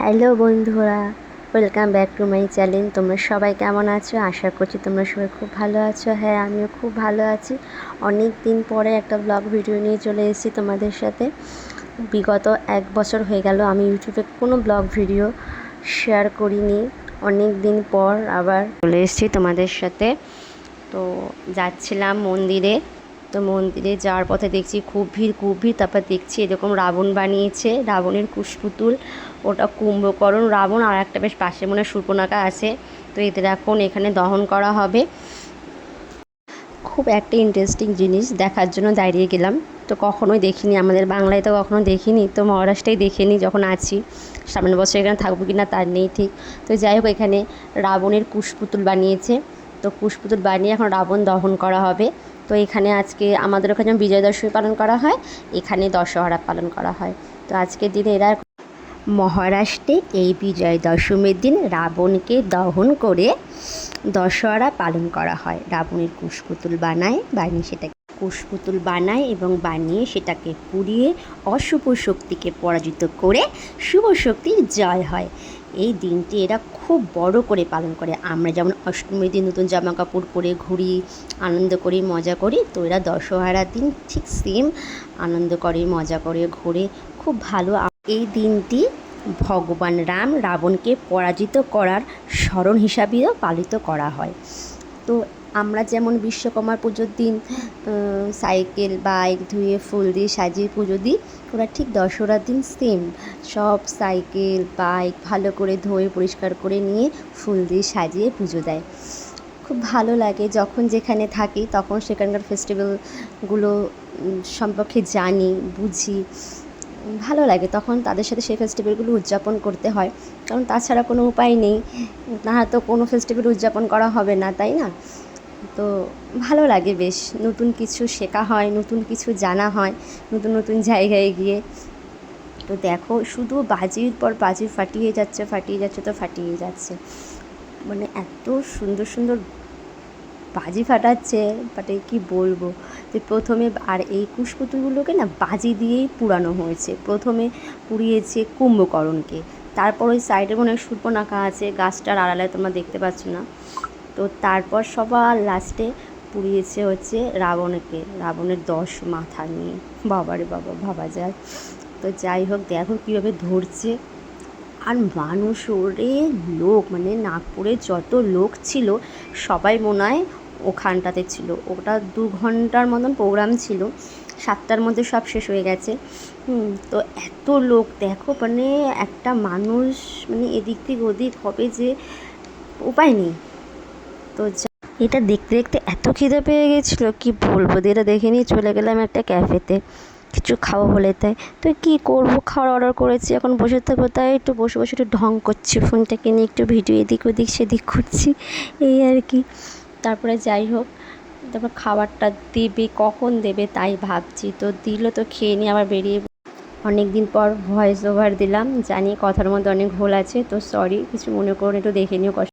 Hello বন্ধুরা, welcome back to my channel. তোমরা সবাই কেমন আছো? আশা করছি তোমরা সবাই খুব ভালো আছো। হ্যাঁ আমিও খুব ভালো আছি। অনেক দিন পরে একটা ব্লগ ভিডিও নিয়ে চলে এসেছি তোমাদের সাথে। বিগত এক বছর হয়ে গেল, আমি ইউটিউবে কোনো ব্লগ ভিডিও শেয়ার করিনি। অনেক দিন পর আবার চলে এসেছি তোমাদের সাথে। তো যাচ্ছিলাম মন্দিরে। তো মন্দিরে যাওয়ার পথে দেখছি খুব ভিড় খুব ভিড়। তারপর দেখছি এরকম রাবণ বানিয়েছে, রাবণের কুশপুতুল। ওটা কুম্ভকরণ রাবণ, আর একটা বেশ পাশে মনে সুর্পনাখা আছে। তো এদের এখন এখানে দহন করা হবে। খুব একটা ইন্টারেস্টিং জিনিস দেখার জন্য দাঁড়িয়ে গেলাম। তো কখনোই দেখিনি, আমাদের বাংলায় তো কখনো দেখিনি। তো মহারাষ্ট্রেই দেখিনি যখন আছি। সামনের বছর এখানে থাকব কি না তার নেই ঠিক। তো যাই হোক, এখানে রাবণের কুশপুতুল বানিয়েছে। তো কুশপুতুল বানিয়ে এখন রাবণ দহন করা হবে। তো এখানে আজকে আমাদের ওখানে যেমন বিজয় দশমী পালন করা হয়, এখানে দশহরা পালন করা হয়। তো আজকের দিনে এরা মহারাষ্ট্রে এই বিজয় দশমীর দিন রাবণকে দহন করে দশহরা পালন করা হয়। রাবণের কুশপুতুল বানায় বানিয়ে সেটাকে কুশপুতুল বানায় এবং বানিয়ে সেটাকে পুড়িয়ে অশুভ শক্তিকে পরাজিত করে শুভ শক্তির জয় হয়। এই দিনটি এরা খুব বড় করে পালন করে। আমরা যেমন অষ্টমীর দিন নতুন জামা কাপড় পরে ঘুরি, আনন্দ করি, মজা করি, তো এরা দশহরার দিন ঠিক সেম আনন্দ করে, মজা করে, ঘুরে। খুব ভালো এই দিনটি ভগবান রাম রাবণকে পরাজিত করার স্মরণ হিসাবেও পালিত করা হয়। তো আমরা যেমন বিশ্বকর্মা পুজোর দিন সাইকেল, বাইক ধুয়ে, ফুল দিয়ে সাজিয়ে পুজো দিই, ওরা ঠিক দশহরার দিন সেম সব সাইকেল, বাইক ভালো করে ধুয়ে, পরিষ্কার করে নিয়ে ফুল দিয়ে সাজিয়ে পুজো দেয়। খুব ভালো লাগে যখন যেখানে থাকি, তখন সেখানকার ফেস্টিভ্যালগুলো সম্পর্কে জানি, বুঝি। ভালো লাগে তখন তাদের সাথে সেই ফেস্টিভ্যালগুলো উদযাপন করতে হয়। কারণ তাছাড়া কোনো উপায় নেই। না তো কোনো ফেস্টিভ্যাল উদযাপন করা হবে না, তাই না? তো ভালো লাগে বেশ। নতুন কিছু শেখা হয়, নতুন কিছু জানা হয়, নতুন নতুন জায়গায় গিয়ে। তো দেখো, শুধু বাজির পর বাজি ফাটিয়ে যাচ্ছে ফাটিয়ে যাচ্ছে, তো ফাটিয়ে যাচ্ছে। মানে এত সুন্দর সুন্দর বাজি ফাটাচ্ছে বাটে কি বলব? যে প্রথমে আর এই কুশপুতুলগুলোকে না বাজি দিয়েই পুরানো হয়েছে। প্রথমে পুড়িয়েছে কুম্ভকরণকে। তারপর ওই সাইডে মনে হয় সূর্পনাখা আছে, গাছটার আড়ালে তোমরা দেখতে পাচ্ছ না? তো তারপর সবার লাস্টে পুড়িয়েছে হচ্ছে রাবণকে, রাবণের দশ মাথা নিয়ে। বাবারে বাবা, ভাবা যায়। তো যাই হোক, দেখো কীভাবে ধরছে। আর মানুষ ওরে লোক মানে নাগপুরে যত লোক ছিল, সবাই মনে হয় ওখানটাতে ছিল। ওটা দু ঘণ্টার মতন প্রোগ্রাম ছিল। সাতটার মধ্যে সব শেষ হয়ে গেছে। হুম, তো এত লোক, দেখো মানে একটা মানুষ মানে এদিক থেকে ওদিক হবে যে উপায় নেই। তো এটা দেখতে দেখতে এত খিদে পেয়ে গেছিল, কি বলব? দিয়ে এটা দেখে নিয়ে চলে গেলাম একটা ক্যাফেতে। কিছু খাব বলে তাই। তো কী করব? খাওয়ার অর্ডার করেছি, এখন বসে থাকব। তাই একটু বসে বসে একটু ঢং করছি ফোনটাকে নিয়ে একটু ভিডিও এদিক ওদিক সেদিক করছি। এই আর কি। তারপরে যাই হোক, তারপর খাবারটা দেবে, কখন দেবে তাই ভাবছি। তো দিল তো খেয়ে নিয়ে আবার বেরিয়ে অনেক দিন পর ভয়েস ওভার দিলাম। জানি কথার মধ্যে অনেক ভুল আছে, তো সরি কিছু মনে করুন একটু দেখে নিও কষ্ট